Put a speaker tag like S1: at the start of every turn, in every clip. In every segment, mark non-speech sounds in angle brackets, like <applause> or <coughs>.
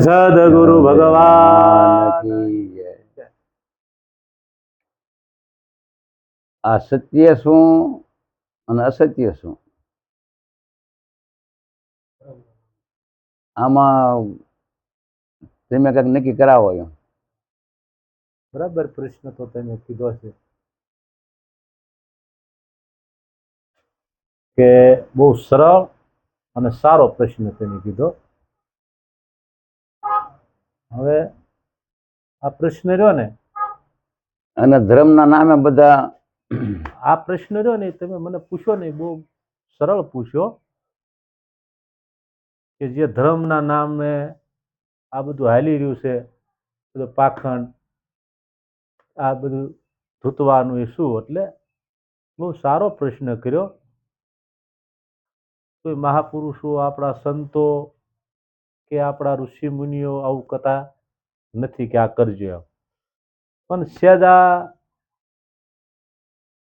S1: સદગુરુ ભગવાન.
S2: આ સત્ય શું અને અસત્ય શું? આમાં તમે કંઈક નક્કી કરાવો એમ.
S1: બરાબર પ્રશ્ન તો તમે કીધો છે. કે બહુ સરળ અને સારો પ્રશ્ન તમે કીધો. હવે આ પ્રશ્ન રહ્યો ને
S2: અને ધર્મના નામે બધા
S1: આ પ્રશ્ન રહ્યો ને તમે મને પૂછો ને બહુ સરળ પૂછ્યો કે જે ધર્મના નામે આ બધું હાલી રહ્યું છે બધું પાખંડ આ બધું ધૂતવાનું એ શું? એટલે બહુ સારો પ્રશ્ન કર્યો. કોઈ મહાપુરુષો આપણા સંતો કે આપણા ઋષિ મુનિઓ આવું કથા નથી કે આ કરજો એમ. પણ સેદા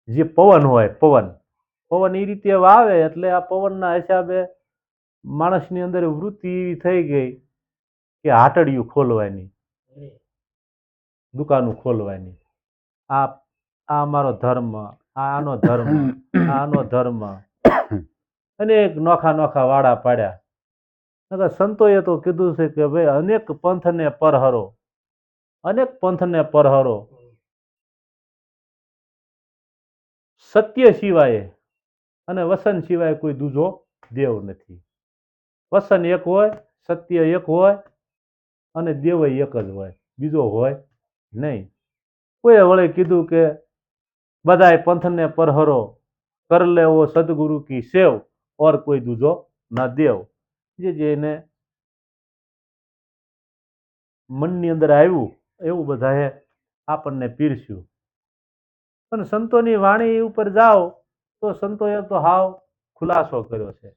S1: જે પવન હોય પવન પવન એ રીતે વાવે એટલે આ પવનના હિસાબે માણસની અંદર વૃત્તિ એવી થઈ ગઈ કે હાટડિયું ખોલવાની દુકાનો ખોલવાની. આ આ અમારો ધર્મ આ આનો ધર્મ આનો ધર્મ. <coughs> અનેક નોખા નોખા વાડા પાડ્યા. નકર સંતોએ તો કીધું છે કે ભાઈ, અનેક પંથને પરહરો, અનેક પંથને પરહરો. સત્ય સિવાય અને વસન સિવાય કોઈ દૂજો દેવ નથી. વસન એક હોય, સત્ય એક હોય અને દેવ એક જ હોય. બીજો હોય નહીં. કોઈએ વળે કીધું કે બધાય પંથને પરહરો, કર લેવો સદગુરુ કી સેવ, ઓર કોઈ દૂજો ન દેવ. જે એને મનની અંદર આવ્યું, એવું બધાએ આપણને પીરસ્યું. પણ સંતોની વાણી ઉપર જાઓ, તો સંતોએ તો હાવ ખુલાસો કર્યો છે.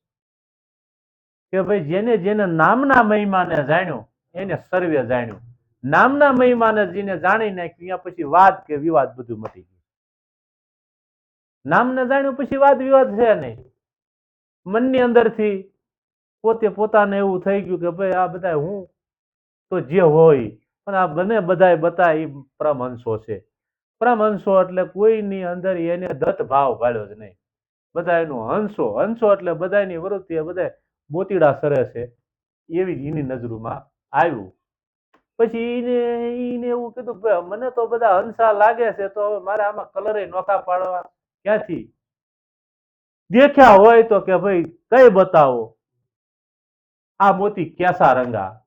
S1: કે ભાઈ જેને જેને નામના મહિમાને જાણ્યો, એને સર્વે જાણ્યું. નામના મહિમાને જેને જાણી નાખ્યું પછી વાદ કે વિવાદ બધું મટી ગયું. નામને જાણ્યું, પછી વાદ વિવાદ છે નહીં. મનની અંદરથી પોતે પોતાને એવું થઈ ગયું કે ભાઈ આ બધા હું, તો જે હોય. પણ આ બને બધાય બતા એ પ્રમહંસો છે. પરમહંસો એટલે કોઈની અંદર એને દત્ત ભાવ પાડ્યો જ નહીં. બધા એનું હંસો હંસો એટલે બધાની વૃત્તિ બધા મોતીડા સરે છે. એવી એની નજરોમાં આવ્યું. પછી એને એને એવું કીધું ભાઈ મને તો બધા હંસા લાગે છે, તો હવે મારે આમાં કલરે નોખા પાડવા ક્યાંથી? દેખ્યા હોય તો કે ભાઈ કઈ બતાવો? આ મોતી કેસા રંગા?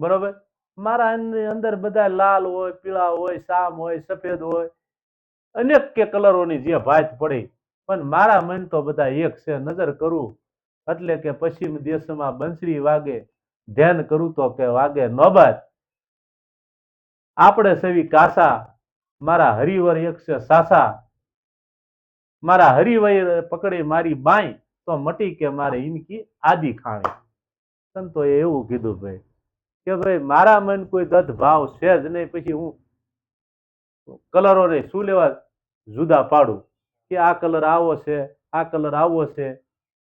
S1: બરોબર? મારા અંદર- બધા લાલ હોય, પીળા હોય, સામ હોય, સફેદ હોય. અનેક કે કલરોની જે ભાત પડી. પણ મારા મન તો બધા એક છે, નજર કરું. એટલે કે પશ્ચિમ દેશમાં બંસરી વાગે, ધ્યાન કરું તો કે વાગે નોબત. આપણે સવી કાસા, મારા હરિવર એક છે, સાસા. મારા હરિવર પકડી મારી બાઈ તો મટી કે મારે ઇનકી આદિ ખાણી. સંતોએ એવું કીધું ભાઈ, કે ભાઈ મારા મન કોઈ દત્ત ભાવ છે જ નહીં, પછી હું કલરોને શું લેવા જુદા પાડું? કે આ કલર આવો છે, આ કલર આવો છે,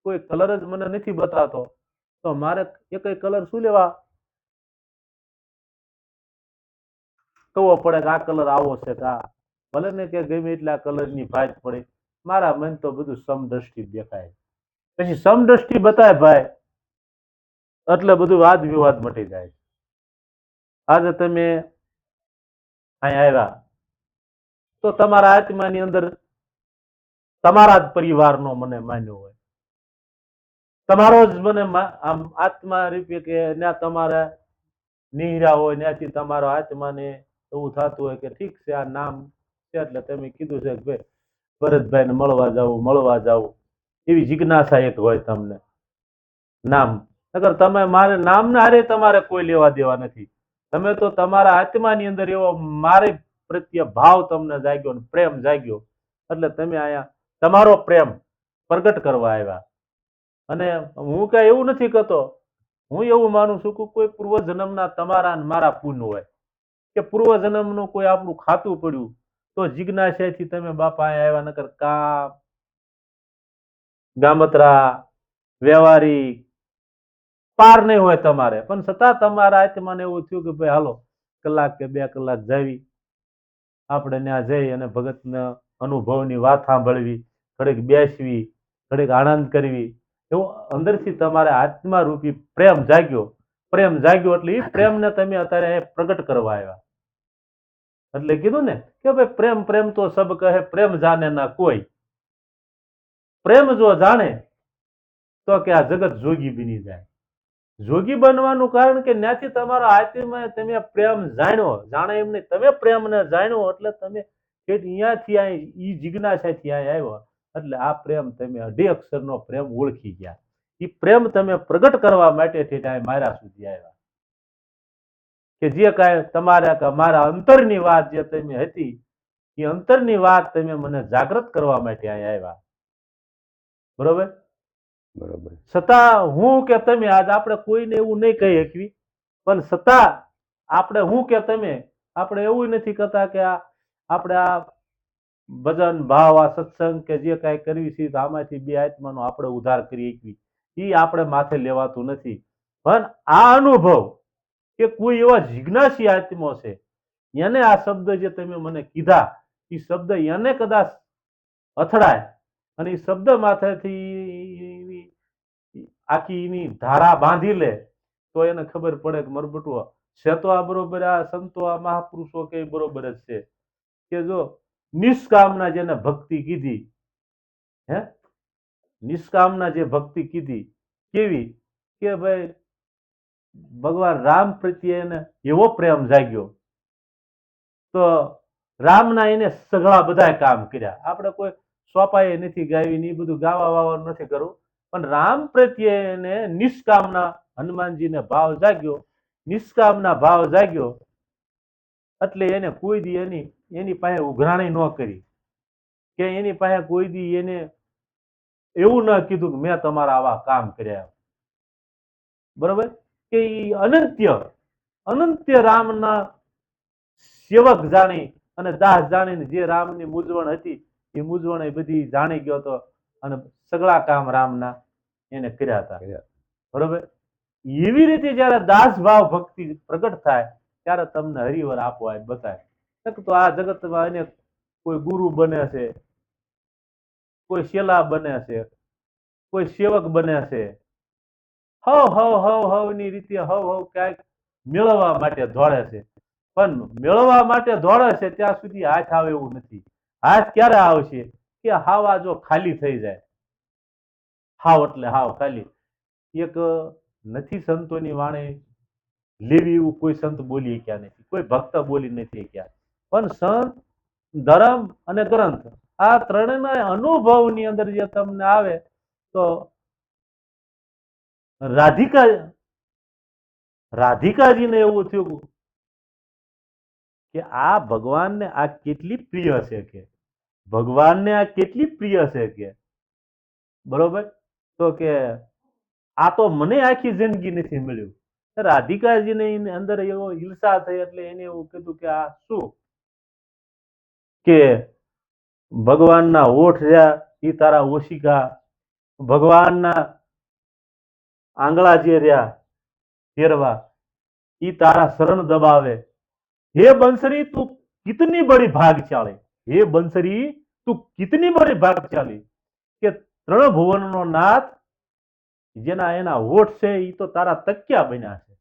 S1: કોઈ કલર જ મને નથી બતાતો. તો મારે એક કલર શું લેવા? કહેવો પડે કે આ કલર આવો છે કે આ. ભલે ને કે ગમે એટલા કલરની ભાજ પડે. મારા મન તો બધું સમદ્રષ્ટિ દેખાય. પછી સમદ્રષ્ટિ બતાય ભાઈ એટલે બધું વાદ વિવાદ મટી જાય આજે તમે અહીં આવ્યા તો તમારા આત્માની અંદર તમારા જ પરિવારનો મને માન્યો હોય. તમારો જ મને આમ આત્મા રૂપે કે ત્યાં તમારા નિહરા હોય ત્યાંથી તમારો આત્માને એવું થતું હોય કે ઠીક છે, આ નામ છે એટલે તમે કીધું છે કે ભાઈ ભરતભાઈને મળવા જવું મળવા જવું એવી જિજ્ઞાસા એક હોય તમને. નામ નકર તમે મારે નામના હારે તમારે કોઈ લેવા દેવા નથી. તમે તો તમારા આત્માની અંદર એવો મારે પ્રત્યે ભાવ તમને જાગ્યો પ્રેમ જાગ્યો. એટલે તમે અહીંયા તમારો પ્રેમ પ્રગટ કરવા આવ્યા. અને હું કઈ એવું નથી કહેતો. હું એવું માનું છું કે કોઈ પૂર્વજન્મના તમારા મારા પૂન હોય. કે પૂર્વજન્મનું કોઈ આપણું ખાતું પડ્યું, તો જિજ્ઞાસાથી તમે બાપા આવ્યા નકર કામ, ગામતરા વ્યવહારિક પાર નહીં હોય તમારે. પણ છતાં તમારા આત્માને એવું થયું કે ભાઈ, હાલો, કલાક કે બે કલાક જાવી, આપણે ત્યાં જઈ અને ભગતના અનુભવની વાત સાંભળવી ઘડીક બેસવી ઘડીક આનંદ કરવી. એવું અંદરથી તમારે આત્મારૂપી પ્રેમ જાગ્યો. પ્રેમ જાગ્યો એટલે એ પ્રેમને તમે અત્યારે પ્રગટ કરવા આવ્યા. એટલે કીધું ને કે ભાઈ, પ્રેમ પ્રેમ તો સબ કહે, પ્રેમ જાણે ના કોઈ. પ્રેમ જો જાણે, તો કે આ જગત જોગી બની જાય. જોગી બનવાનું કારણ કે ત્યાંથી તમારો આત્મા તમે પ્રેમ જાણ્યો. જાણે એમ તમે પ્રેમને જાણ્યો એટલે તમે અહીંયાથી અહીં ઈ જિજ્ઞાસાથી અહીં આવ્યો. એટલે આ પ્રેમ તમે અઢી અક્ષરનો પ્રેમ ઓળખી ગયા. એ પ્રેમ તમે પ્રગટ કરવા માટે અહીં મારા સુધી આવ્યા. કે જે કાંઈ તમારા કે મારા અંતરની વાત જે તમે હતી, એ અંતરની વાત તમે મને જાગૃત કરવા માટે અહીં આવ્યા. બરોબર?
S2: બરોબર.
S1: છતાં હું કે તમે આજ આપણે કોઈને એવું નહીં કહી શકવી, પણ છતાં આપણે હું કે તમે, આપણે એવું નથી કરતા કે આ, આપણે આ ભજન, ભાવ, આ સત્સંગ કે જે કાંઈ કરવી છે આમાંથી બે આત્માનો આપણે ઉદ્ધાર કરી શકવી. એ આપણે માથે લેવાતું નથી. પણ આ અનુભવ કે કોઈ એવા જિજ્ઞાસી આત્મો છે, એને આ શબ્દ જે તમે મને કીધા એ શબ્દ એને કદાચ અથડાય, અને એ શબ્દ માથેથી આખી એની ધારા બાંધી લે, તો એને ખબર પડે કે મરબટુઓ છે તો આ બરોબર, આ સંતો, આ મહાપુરુષો કે બરોબર જ છે. કે જો નિષ્કામના જેને ભક્તિ કીધી, હે? નિષ્કામના જે ભક્તિ કીધી, કેવી? કે ભાઈ, ભગવાન રામ પ્રત્યે એને એવો પ્રેમ જાગ્યો. તો રામના એને સઘળા બધા કામ કર્યા. આપણે કોઈ સોપાએ નથી ગાવી ને એ બધું ગાવા વાવા નથી કરવું. પણ રામ પ્રત્યે એને નિષ્કામના હનુમાનજીને ભાવ જાગ્યો, નિષ્કામના ભાવ જાગ્યો, એટલે એને કોઈ દી એની એની પાસે ઉઘરાણી ન કરી. કે એની પાસે કોઈ દી એને એવું ન કીધું કે મેં તમારા આવા કામ કર્યા બરોબર? કે એ અનંત્ય અનંત્ય રામના સેવક જાણી અને દાસ જાણીને જે રામની મૂંઝવણ હતી, એ મૂંઝવણ એ બધી જાણી ગયો હતો અને સગળા કામ રામના એને કર્યા હતા. બરોબર? એવી રીતે જ્યારે દાસ ભાવ ભક્તિ પ્રગટ થાય ત્યારે તમને હરિવર આપો બતાય તો આ જગતમાં એને કોઈ ગુરુ બને છે કોઈ શેલા બને છે કોઈ સેવક બને છે. હવ હવ હવ હવની રીતે હવ હવ ક્યાંક મેળવવા માટે દોડે છે. પણ મેળવવા માટે દોડે છે ત્યાં સુધી હાથ આવે એવું નથી. હાથ ક્યારે આવશે? કે હાવા જો ખાલી થઈ જાય. હાવ એટલે હાવ ખાલી. એક નથી સંતોની વાણી લેવી એવું કોઈ સંત બોલી ક્યાં નથી. કોઈ ભક્ત બોલી નથી ક્યાં. પણ સંત, ધર્મ અને ગ્રંથ, આ ત્રણેના અનુભવની અંદર જે તમને આવે, તો રાધિકા, રાધિકાજીને એવું થયું કે આ ભગવાનને આ કેટલી પ્રિય છે કે. ભગવાનને આ કેટલી પ્રિય છે કે. બરોબર? તો કે, આ તો મને આખી જિંદગી નથી મળ્યું. રાધિકાજીને એની અંદર એવો હિંસા થઈ એટલે એને એવું કીધું કે, આ શું? કે, ભગવાનના ઓઠ રહ્યા એ તારા ઓશિકા. ભગવાનના આંગળા જે રહ્યા, ફેરવા. એ તારા શરણ દબાવે. હે બંસરી, તું કિતની બડી ભાગશાળી હે બંસરી, તું કિતની બડી ચાલી કે ત્રણ ભુવનનો નાથ જેના એના હોઠ છે એ તો તારા તક્યા બન્યા છે.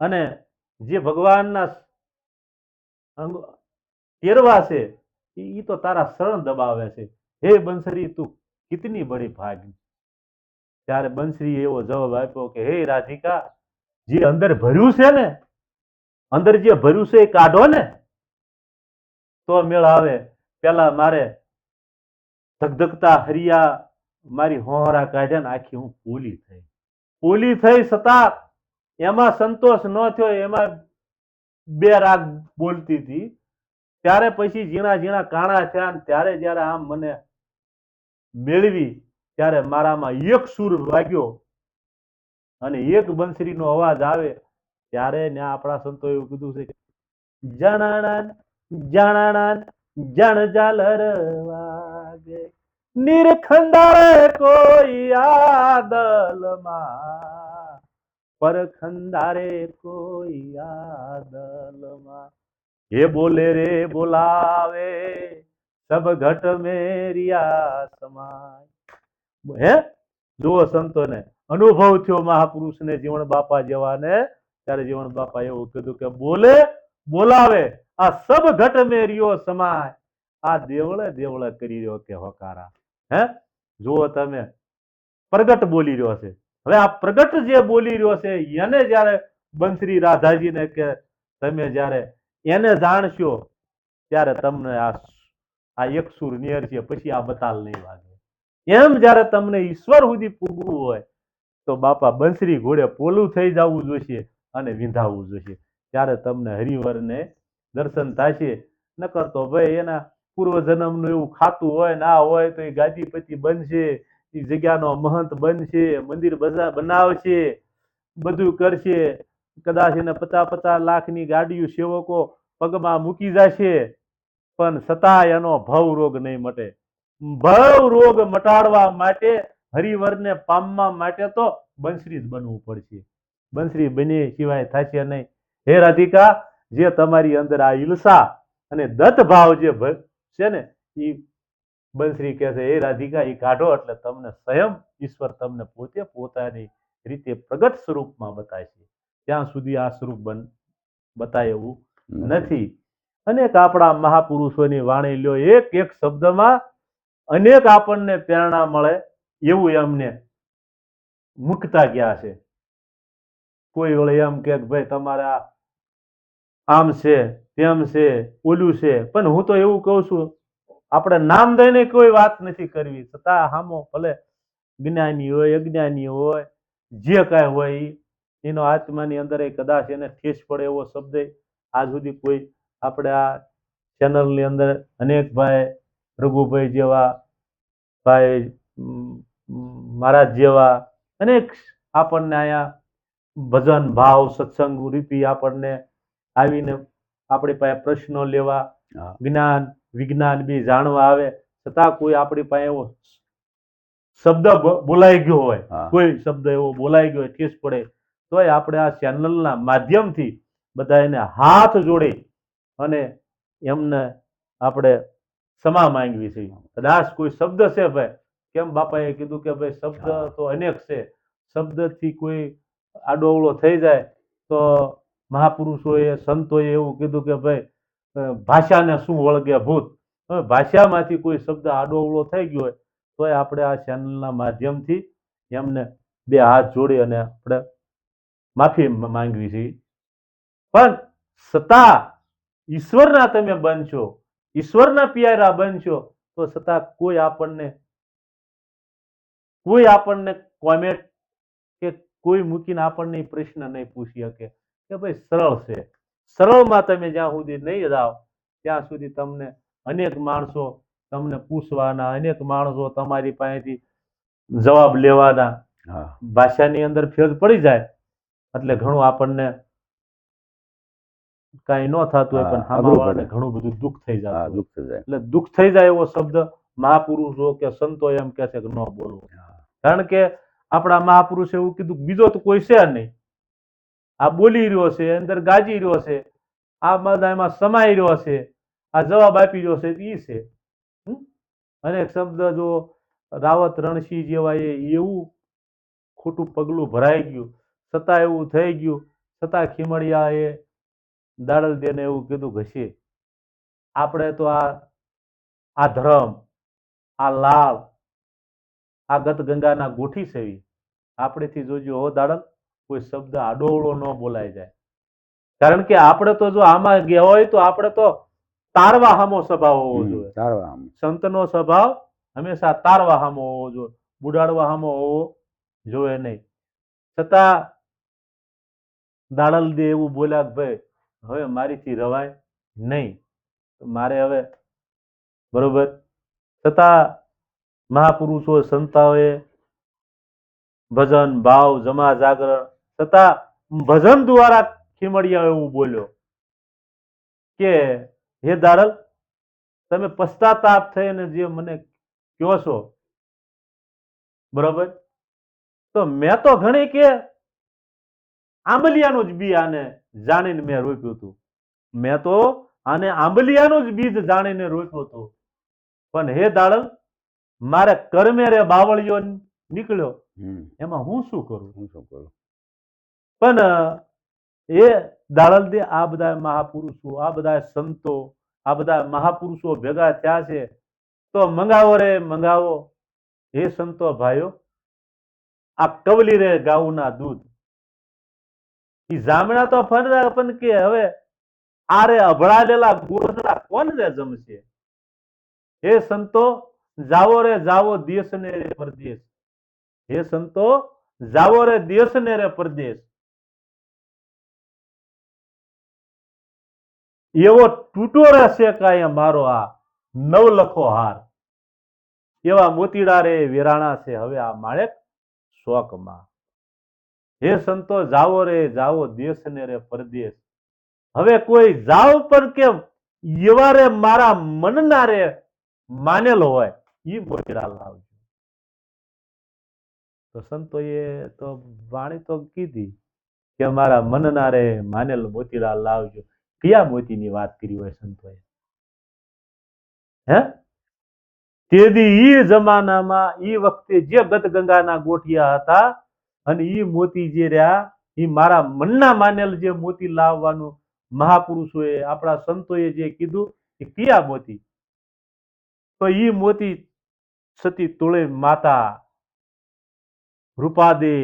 S1: અને જે ભગવાનના તેરવા છે એ તો તારા શરણ દબાવે છે. હે બંસરી, તું કિતની બડી ભાગી? ત્યારે બંસરી એવો જવાબ આપ્યો કે, હે રાધિકા, જે અંદર ભર્યું છે ને, અંદર જે ભર્યું છે એ કાઢો ને. તો મેળ આવે, પેલા મારે ધગધગતા હરિયા મારી હોહરા કાઢ્યા આખી હું પોલી થઈ. પોલી થઈ છતાં એમાં સંતોષ ન થયો, એમાં બે રાગ બોલતી હતી. ત્યારે પછી ઝીણા ઝીણા કાણા થયા ત્યારે જ્યારે આમ મને મેળવી, ત્યારે મારામાં એક સુર વાગ્યો અને એક બંસરીનો અવાજ આવે, ત્યારે ને આપણા સંતો એવું કીધું છે જાણાણા જાણાણા જણ જાલ વાગે નિરખંડાળે કોઈ આદલમાં પરખંડારે કોઈ આદલમાં હે બોલે રે બોલાવે, સબ ઘટ મેરિયા સમાય. હે? જુઓ સંતોને, અનુભવ થયો મહાપુરુષને જીવન બાપા જેવાને. ત્યારે જીવન બાપા એવું કીધું કે બોલે, બોલાવે, આ સબ ઘટ મેરિયો સમાય. આ દેવળે દેવળે કરી રહ્યો કે હોકારા. હે? જુઓ તમે. પ્રગટ બોલી રહ્યો છે. હવે આ પ્રગટ જે બોલી રહ્યો છે, એને જ્યારે બંશ્રી રાધાજીને કે તમે જ્યારે એને જાણશો, ત્યારે તમને આ આ એક સુર નિયર છે, પછી આ બતાલ નહીં વાગે. એમ જ્યારે તમને ઈશ્વર સુધી પૂગવું હોય, તો બાપા બંસરી ઘોડે પોલું થઈ જવું જોઈશે અને વિંધાવવું જોઈશે ત્યારે તમને હરિવરને દર્શન થશે. નકર તો ભાઈ એના પૂર્વજન્મનું એવું ખાતું હોય, ના હોય, તો એ ગાદીપતિ બનશે, એ જગ્યાનો મહંત બનશે, મંદિર બનાવશે, બધું કરશે. કદાચ એને પચાસ પચાસ લાખની ગાડીઓ સેવકો પગમાં મૂકી જશે, પણ છતાંય એનો ભવ રોગ નહીં મટે. ભવ રોગ મટાડવા માટે હરિવરને પામવા માટે તો બંસરી જ બનવું પડશે. બંસરી બની સિવાય થશે નહીં. હે રાધિકા, જે તમારી અંદર આ ઈલસા અને દત્ત ભાવ જે છે ને એ બંસરી કહે છે એ રાધિકા એ કાઢો એટલે તમને સ્વયં ઈશ્વર તમને પોતે પોતાની રીતે પ્રગટ સ્વરૂપમાં બતાવશે ત્યાં સુધી આ સ્વરૂપ બન બતાય એવું નથી. અનેક આપણા મહાપુરુષોની વાણી લ્યો એક એક શબ્દમાં અનેક આપણને પ્રેરણા મળે એવું એમને મુકતા ગયા છે. કોઈ વળે એમ કે ભાઈ તમારા આમ છે તેમ છે, ઓલું છે. પણ હું તો એવું કહું છું, આપણે નામ દઈને કોઈ વાત નથી કરવી. છતાં હામો ભલે જ્ઞાની હોય, અજ્ઞાની હોય, જે કાંઈ હોય એનો આત્માની અંદર એ કદાચ એને ઠેસ પડે એવો શબ્દ આજ સુધી કોઈ આપણે આ ચેનલની અંદર અનેક ભાઈ, રઘુભાઈ જેવા ભાઈ મહારાજ જેવા અનેક આપણને અહીંયા ભજન, ભાવ, સત્સંગ રૂપી આપણને આવીને આપણી પાસે પ્રશ્નો લેવા જ્ઞાન વિજ્ઞાન બી જાણવા આવે છતાં કોઈ આપણી પાસે એવો શબ્દ બોલાઈ ગયો હોય કોઈ શબ્દ એવો બોલાઈ ગયો હોય ઠેસ પડે તોય આપણે આ ચેનલના માધ્યમથી બધા એને હાથ જોડે અને એમને આપણે ક્ષમા માંગવી છે. કદાચ કોઈ શબ્દ છે ભાઈ કેમ બાપાએ કીધું કે ભાઈ શબ્દ તો અનેક છે શબ્દથી કોઈ આડોવળો થઈ જાય તો મહાપુરુષોએ, સંતોએ એવું કીધું કે ભાઈ ભાષાને શું વળગે ભૂત? હવે ભાષામાંથી કોઈ શબ્દ આડોવળો થઈ ગયો હોય, તોય આપણે આ ચેનલના માધ્યમથી એમને બે હાથ જોડી અને આપણે માફી માંગવી છે. પણ છતાં ઈશ્વરના તમે બનશો, ઈશ્વરના પિયારા બનશો, તો છતાં કોઈ આપણને કોઈ આપણને કોમેન્ટ કે કોઈ મૂકીને આપણને પ્રશ્ન નહીં પૂછી શકે. કે ભાઈ સરળ છે. સરળમાં તમે જ્યાં સુધી નહીં જાઓ ત્યાં સુધી તમને અનેક માણસો તમને પૂછવાના અનેક માણસો તમારી પાસેથી જવાબ લેવાના. ભાષાની અંદર ફેર પડી જાય એટલે ઘણું આપણને કઈ ન થતું હોય પણ સામાવાળાને ઘણું બધું દુઃખ થઈ જાય
S2: દુઃખ થઈ જાય.
S1: એટલે દુઃખ થઈ જાય એવો શબ્દ મહાપુરુષો કે સંતો એમ કે છે કે ન બોલવો. કારણ કે આપણા મહાપુરુષે એવું કીધું બીજો તો કોઈ છે નહીં. આ બોલી રહ્યો છે, અંદર ગાજી રહ્યો છે, આ બધા એમાં સમાઈ રહ્યો છે, આ જવાબ આપી રહ્યો છે એ છે. અને શબ્દ જો રાવત રણસિંહ જેવા એ એવું ખોટું પગલું ભરાઈ ગયું, છતાં એવું થઈ ગયું, છતાં ખીમડિયા એ દાડલ દેને એવું કીધું ઘસી આપણે તો આ આ ધર્મ, આ લાભ આ ગત ગંગાના ગોઠી સેવી આપણેથી જોજો હો દાડલ. કોઈ શબ્દ આડોવડો ન બોલાઈ જાય. કારણ કે આપણે તો જો આમાં ગયા હોય તો આપણે તો તારવા હામો સ્વભાવ હોવો જોઈએ.
S2: તારવા
S1: સંતનો સ્વભાવ હંમેશા તારવા હામો હોવો જોઈએ. બુડાડવા હામો હોવો જોઈએ નહીં. છતાં દાડલ દે એવું બોલ્યા કે ભાઈ હવે મારીથી રવાય નહીં. મારે હવે બરોબર. છતાં મહાપુરુષો સંતાઓએ ભજન ભાવ જમા જાગરણ છતાં ભજન દ્વારા ખીમડિયા એવું બોલ્યો કે હે દાડલ તમે પશ્ચાતાપ થઈને જે મને કહો છો બરોબર? તો મેં તો ઘણી કે આંબલિયાનું જ બી આને જાણીને મેં રોપ્યું હતું. મેં તો આને આંબલિયાનું જ બીજ જાણીને રોપ્યું હતું. પણ હે દાડલ મારે કર્મે રે બાવળિયો નીકળ્યો. એમાં હું શું કરું?
S2: હું શું કરું?
S1: પણ એ દાળલદે આ બધા મહાપુરુષો, આ બધા સંતો, આ બધા મહાપુરુષો ભેગા થયા છે, તો મંગાવો રે, મંગાવો. હે સંતો ભાઈઓ, આ કવલી રે ગાઉના દૂધ. એ જામણા તો ફરતા, પણ કે હવે આરે અભળાડેલા ગોળના કોણ રે જમશે? હે સંતો, જાવો રે, જાવો દેશ ને રે પરદેશ. હે સંતો, જાવો રે દેશ ને રે પરદેશ. એવો તૂટો રહેશે કાંઈ મારો આ નવલખો હાર. એવા મોતીડા રે વેરાણા છે, હવે આ માણેક શોકમાં. હે સંતો જાવો રે જાવો દેશ ને રે પરદેશ. હવે કોઈ જાવ પણ કેમ? એવા રે મારા મનના રે માનેલો હોય એ મોતીડા લાવજો. તો સંતોએ તો વાણી તો કીધી કે મારા મનના રે માનેલ મોતીડા લાવજો. કયા મોતીની વાત કરી હોય સંતોએ? હે? તેથી એ જમાનામાં એ વખતે જે ગતગંગાના ગોઠિયા હતા અને એ મોતી જે રહ્યા એ મારા મનના માનેલ જે મોતી લાવવાનું મહાપુરુષોએ આપણા સંતોએ જે કીધું એ કયા મોતી? તો એ મોતી સતી તુળે માતા રૂપાદે,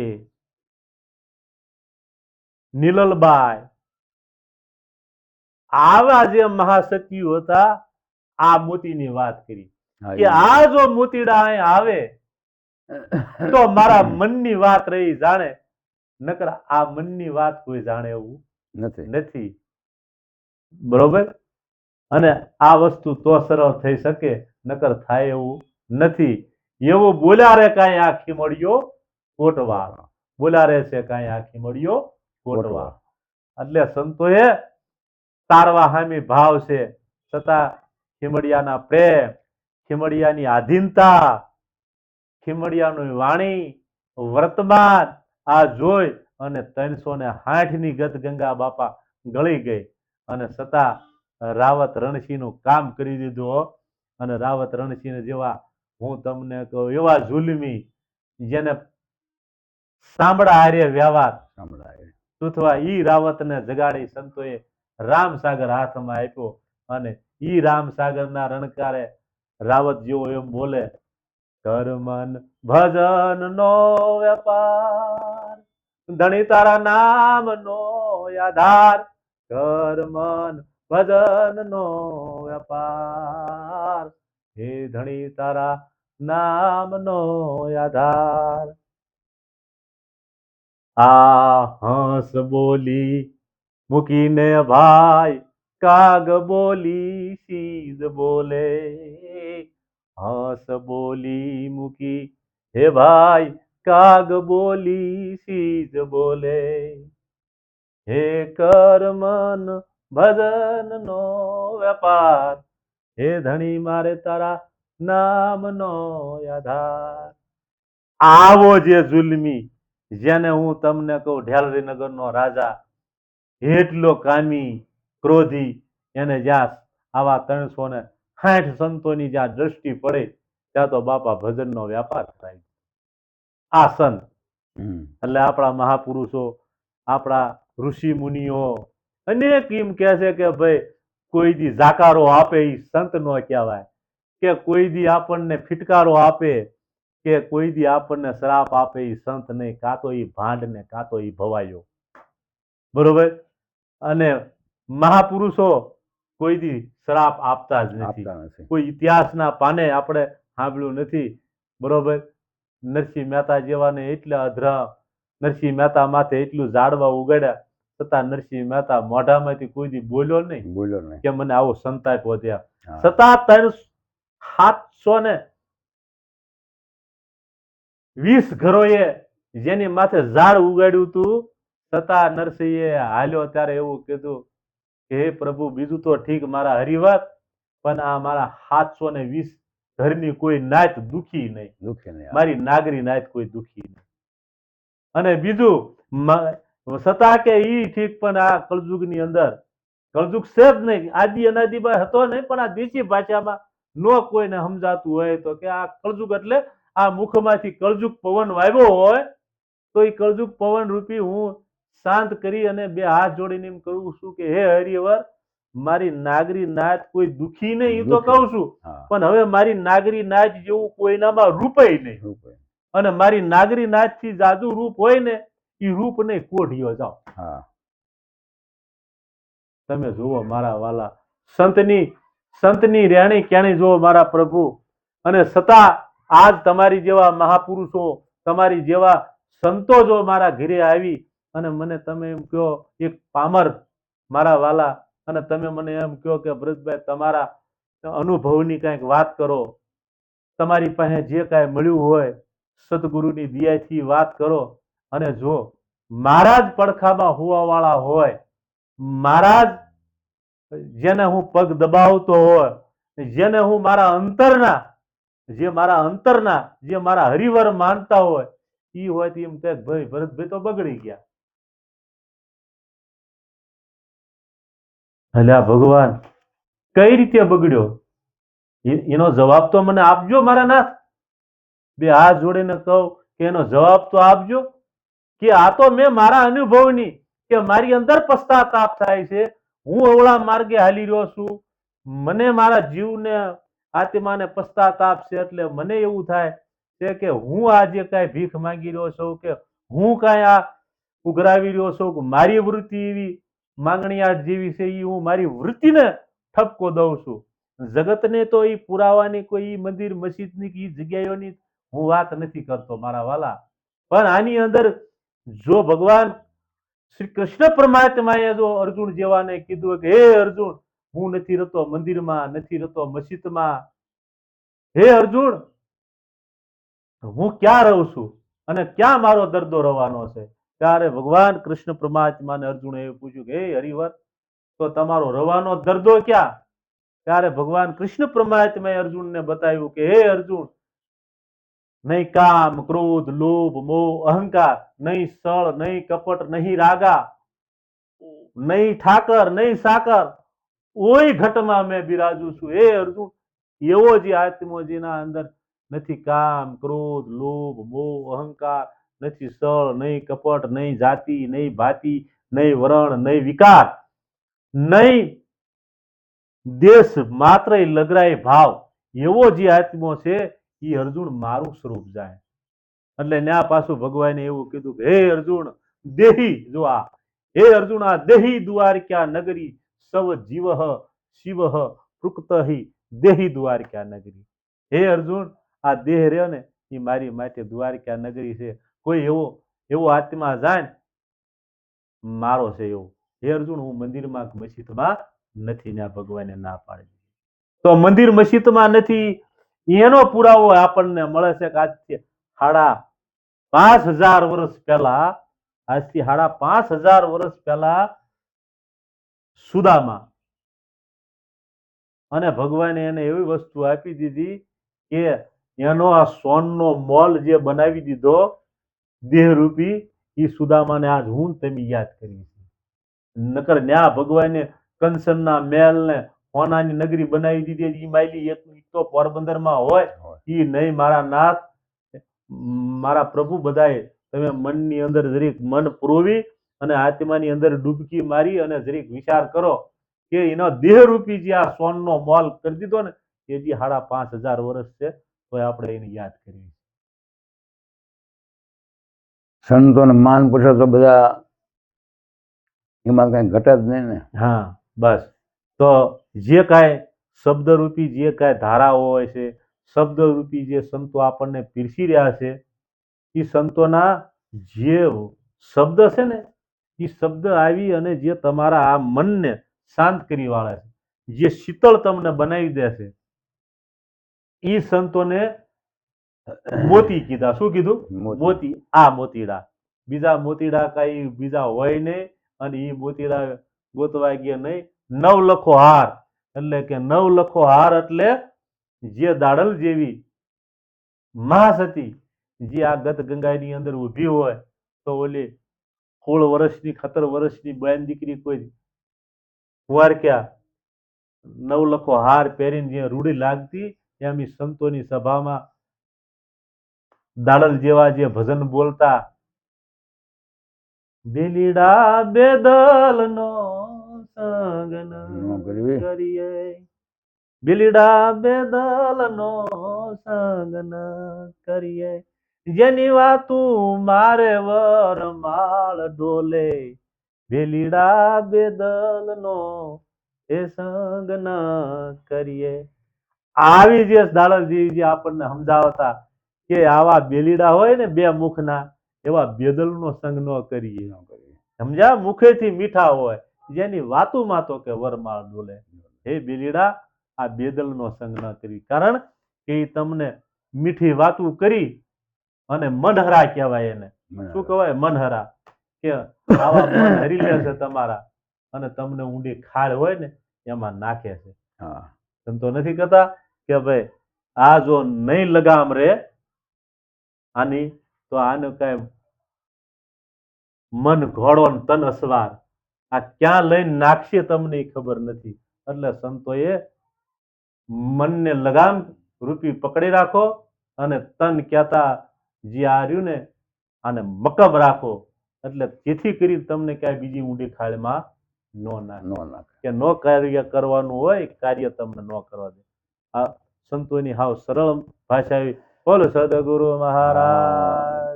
S1: નીલલબાઈ આવા જે મહાસતીઓ હતા આ મોતીની વાત કરી. કે આ જો મોતીડા આવે તો મારા મનની વાત રહી જાણે. નકર આ મનની વાત કોઈ જાણે એવું
S2: નથી.
S1: નથી. બરોબર? અને આ વસ્તુ તો સરળ થઈ શકે નકર થાય એવું નથી. એવું બોલ્યા રે કાંઈ આખી મળ્યો કોટવાળ બોલ્યા રે છે કાંઈ આખી મળ્યો કોટવાળ એટલે સંતોએ તારવા હામી ભાવ છે. છતાં ખીમડિયાના પ્રેમ ખીમડિયાની આધીનતા ખીમડિયાની વાણી વર્તમાન આ જોઈ અને ત્રણસો ને ની ગત ગંગા બાપા ગળી ગઈ અને છતાં રાવત રણસિંહનું કામ કરી દીધું અને રાવત રણસિંહ જેવા હું તમને કહું એવા જુલમી જેને સાંભળા આર્ય વ્યવહાર.
S2: સાંભળાય
S1: તૂથવા ઈ રાવતને જગાડી સંતોએ રામસાગર હાથમાં આપ્યો અને ઈ રામસાગરના રણકારે રાવત જેવો એમ બોલે કર્મન ભજન નો વેપાર ધણી તારા નામ નો આધાર કર્મન ભજન નો વેપાર, હે ધણી તારા નામ નો આધાર. આ હંસ બોલી મૂકીને ભાઈ, કાગ બોલી, સીધ બોલે. હંસ બોલી મૂકી, હે ભાઈ, કાગ બોલી, સીધ બોલે. હે કર્મન ભજન નો વેપાર, હે ધણી મારે તારા નામનો આધાર. આવો જે જુલમી, જેને હું તમને કહું ઢેલરીનગર નો રાજા એટલો કામી ક્રોધી એને જ્યાં આવા ત્રણસો ને સાઠ સંતોની જ્યાં દ્રષ્ટિ પડે ત્યાં તો બાપા ભજનનો વ્યાપાર થાય. આ સંત. એટલે આપણા મહાપુરુષો આપણા ઋષિ મુનિઓ અનેક એમ કહે છે કે ભાઈ કોઈ દી જાકારો આપે એ સંત નો કહેવાય. કે કોઈ દી આપણને ફિટકારો આપે કે કોઈ દી આપણને શ્રાપ આપે એ સંત નહીં કાં તો એ ભાંડ ને કાં તો એ ભવાયો બરોબર? અને મહાપુરુષો કોઈ દી શ્રાપ આપતા જ નથી. કોઈ ઇતિહાસના પાને આપણે સાંભળ્યું નથી. બરોબર? નરસિંહ મહેતા જેવાને એટલા અધરા નરસિંહ મહેતા માથે એટલું ઝાડવા ઉગાડ્યા છતાં નરસિંહ મહેતા મોઢામાંથી કોઈ દી બોલ્યો નહીં
S2: બોલ્યો નહીં.
S1: કે મને આવો સંતાપ વધ્યા. છતાં ત્રણ સાતસો ને વીસ ઘરોએ જેની માથે ઝાડ ઉગાડ્યું હતું છતાં નરસિંહે હાલ્યો ત્યારે એવું કીધું કે હે પ્રભુ બીજું તો ઠીક મારા હરિવાત પણ આ મારા સાતસો ને વીસ ઘરની કોઈ નાત દુખી નહીં.
S2: દુખી નહીં
S1: મારી નાગરી નાત કોઈ દુખી નહીં. અને બીજું છતાં કે ઈ ઠીક પણ આ કળજુગની અંદર કળજુગ છે જ નહીં. આદિ અનાદિમાં હતો નહીં પણ આ દેશી ભાષામાં નો કોઈને સમજાતું હોય તો કે આ કળજુગ એટલે આ મુખમાંથી કળજુગ પવન વાવ્યો હોય તો એ કળજુગ પવન રૂપી હું શાંત કરી અને બે હાથ જોડીને એમ કહું છું કે હે હરિવર મારી નાગરી નાચ કોઈ દુખી નહીં એ તો કહું છું. પણ હવે મારી નાગરી નાચ જેવું કોઈનામાં રૂપે નહીં. અને મારી નાગરી નાચથી જાદુ રૂપ હોય ને એ રૂપ ને કોઢિયો જાઓ તમે જુઓ મારા વાલા સંતની સંતની રેણી ક્યાંય જુઓ મારા પ્રભુ. અને છતાં આજ તમારી જેવા મહાપુરુષો તમારી જેવા સંતો જો મારા ઘરે આવી અને મને તમે એમ કહો, એક પામર મારા વાલા, અને તમે મને એમ કહો કે, ભરતભાઈ, તમારા અનુભવની કાંઈક વાત કરો. તમારી પાસે જે કાંઈ મળ્યું હોય, સદગુરુની દિયાથી વાત કરો. અને જો મારા જ પડખામાં હોવાવાળા હોય, મારા જ જેને હું પગ દબાવતો હોય, જેને હું મારા અંતરના, જે મારા અંતરના, જે મારા હરિવર માનતા હોય એ હોય એમ કહે ભાઈ, ભરતભાઈ તો બગડી ગયા. અલ્યા ભગવાન, કઈ રીતે બગડ્યો? એનો જવાબ તો મને આપજો મારા નાથ બે હાથ જોડીને કહું કે એનો જવાબ તો આપજો કે આ તો મેં મારા અનુભવની કે મારી અંદર પશ્ચાતાપ થાય છે. હું અવળા માર્ગે હાલી રહ્યો છું. મને મારા જીવને આત્માને પશ્ચાતાપ છે એટલે મને એવું થાય છે કે હું આજે કાંઈ ભીખ માંગી રહ્યો છું કે હું કાંઈ આ ઉઘરાવી રહ્યો છું મારી વૃત્તિ એવી માંગણીયાટ જેવી છે એ હું મારી વૃત્તિને ઠપકો દઉં છું. જગતને તો એ પુરાવાની કોઈ મંદિર, મસ્જિદની કે જગ્યાઓની હું વાત નથી કરતો મારા વાલા. પણ આની અંદર જો ભગવાન શ્રી કૃષ્ણ પરમાત્માએ જો અર્જુન જેવાને કીધું કે, હે અર્જુન, હું નથી રહેતો મંદિરમાં, નથી રહેતો મસ્જિદમાં. હે અર્જુન, હું ક્યાં રહું છું? અને ક્યાં મારો દર્દો રવાનો છે? ત્યારે ભગવાન કૃષ્ણ પરમાત્માને અર્જુને એ પૂછ્યું કે, હે હરિવર તો તમારો રવાનો દર્દો ક્યાં? ત્યારે ભગવાન કૃષ્ણ પરમાત્માએ અર્જુનને બતાવ્યું કે, હે અર્જુન, નહીં કામ, ક્રોધ, લોભ, મોહ, અહંકાર, નહીં સળ, નહીં કપટ, નહીં રાગા, નહીં ઠાકર, નહીં સાકર, ઓય ઘટમાં મેં બિરાજું છું. હે અર્જુન, એવો જે આત્મો અંદર નથી કામ, ક્રોધ, લોભ, મોહ, અહંકાર નથી સળ નહીં કપટ, નહીં જાતિ, નહીં ભાતિ, નહીં વરણ, નહીં વિકાર, નહીં દેશ માત્ર લગરાય ભાવ. એવો જે આત્મો છે એ અર્જુન મારું સ્વરૂપ જાય. એટલે ન્યા પાછું ભગવાને એવું કીધું કે, હે અર્જુન, દેહી, જો આ. હે અર્જુન, આ દેહી દ્વારકા નગરી, સવ જીવ શિવ પૃક્તહિ, દેહી દ્વારકા નગરી. હે અર્જુન, આ દેહ રહ્યો ને એ મારી માટે દ્વારકા નગરી છે. કોઈ એવો એવો આત્મા ને, મારો છે એવો. હે અર્જુન હું મંદિરમાં મસ્જિદમાં નથી ને આ ભગવાને ના પાડી તો મંદિર મસ્જિદમાં નથી એનો પુરાવો આપણને મળે છે કે આજથી સાડા પાંચ હજાર વર્ષ પહેલા આજથી સાડા પાંચ હજાર વર્ષ પહેલા સુદામા અને ભગવાને એને એવી વસ્તુ આપી દીધી કે એનો આ સોનનો મોલ જે બનાવી દીધો દેહરૂપી એ સુદામાને આજ હું તમે યાદ કરી છે નકર ન્યા ભગવાને કંસનના મહેલ ને હોનાની નગરી બનાવી દીધી એ માયલી એક તો પોરબંદરમાં હોય
S2: એ
S1: ઈ નહીં મારા નાથ મારા પ્રભુ બધાએ તમે મનની અંદર જરીક મન પુરોવી અને આત્માની અંદર ડૂબકી મારી અને જરીક વિચાર કરો કે એનો દેહરૂપી જે આ સોનનો મોલ કરી દીધો ને એ જે સાડા પાંચ હજાર વર્ષ છે તો આપણે એને યાદ કરવી
S2: સંતો ને માન પૂછો તો બધા એમાં કઈ ઘટે જ નહીં ને.
S1: હા, બસ. તો જે કાંઈ શબ્દરૂપી જે કાંઈ ધારાઓ હોય છે, શબ્દરૂપી જે સંતો આપણને પીરસી રહ્યા છે, એ સંતોના જે શબ્દ છે ને, એ શબ્દ આવી અને જે તમારા આ મનને શાંત કરી વાળા છે, જે શીતળ તમને બનાવી દે છે, એ સંતોને મોતી કીધા. શું કીધું?
S2: મોતી.
S1: આ મોતીડા. બીજા મોતીડા કઈ બીજા હોય નહીં અને એ મોતીડા ગોતવા ગયા નહીં? નવ લખો હાર. એટલે કે નવ લખો હાર એટલે જે દાડલ જેવી મહાસતી જે આ ગત ગંગાની અંદર ઊભી હોય તો ઓલી સોળ વર્ષની ખતર વર્ષની બહેન દીકરી કોઈ કુવાર ક્યાં નવલખો હાર પહેરીને જે રૂડી લાગતી એમ સંતોની સભામાં દાડલ જેવા જે ભજન બોલતા બેલીડા બેદલ નો સંગન. કરીએ. બિલીડા બેદલ નો સંગન કરીએ. જેની વાતું મારે વર માળ ડોલે બેલીડા બેદલ નો એ સંગ ન કરીએ. આવી જે દાડલજી જે આપણને સમજાવતા કે આવા બેલીડા હોય ને બે મુખના એવા બેદલનો સંગ ન કરીએ. સમજ્યા? મુખેથી મીઠા હોય જેની વાતુમાં તો કે વરમાળ ડોલે હે બેલીડા આ બેદલનો સંગ ન કરી. કારણ કે એ તમને મીઠી વાતું કરી અને મનહરા કહેવાય એને. શું કહેવાય? મનહરા. કે આવા મન હરી લે છે તમારા અને તમને ઊંડી ખાડ હોય ને એમાં નાખે છે.
S2: હા.
S1: તો નથી કહેતા કે ભાઈ આ જો નહીં લગામ રે આની તો આને કઈ મન ઘોડો તન અસવાર. આ ક્યાં લઈને નાખશે તમને ખબર નથી. એટલે સંતોએ મનને લગામ રૂપી પકડી રાખો અને તન કહેતા જે આ રહ્યું ને આને મકમ રાખો. એટલે જેથી કરી તમને ક્યાંય બીજી ઊંડી ખાળમાં ન નાખે. કે નો કાર્ય કરવાનું હોય કાર્ય તમને ન કરવા દે. આ સંતોની હાવ સરળ ભાષા બોલો સદગુરુ મહારાજ.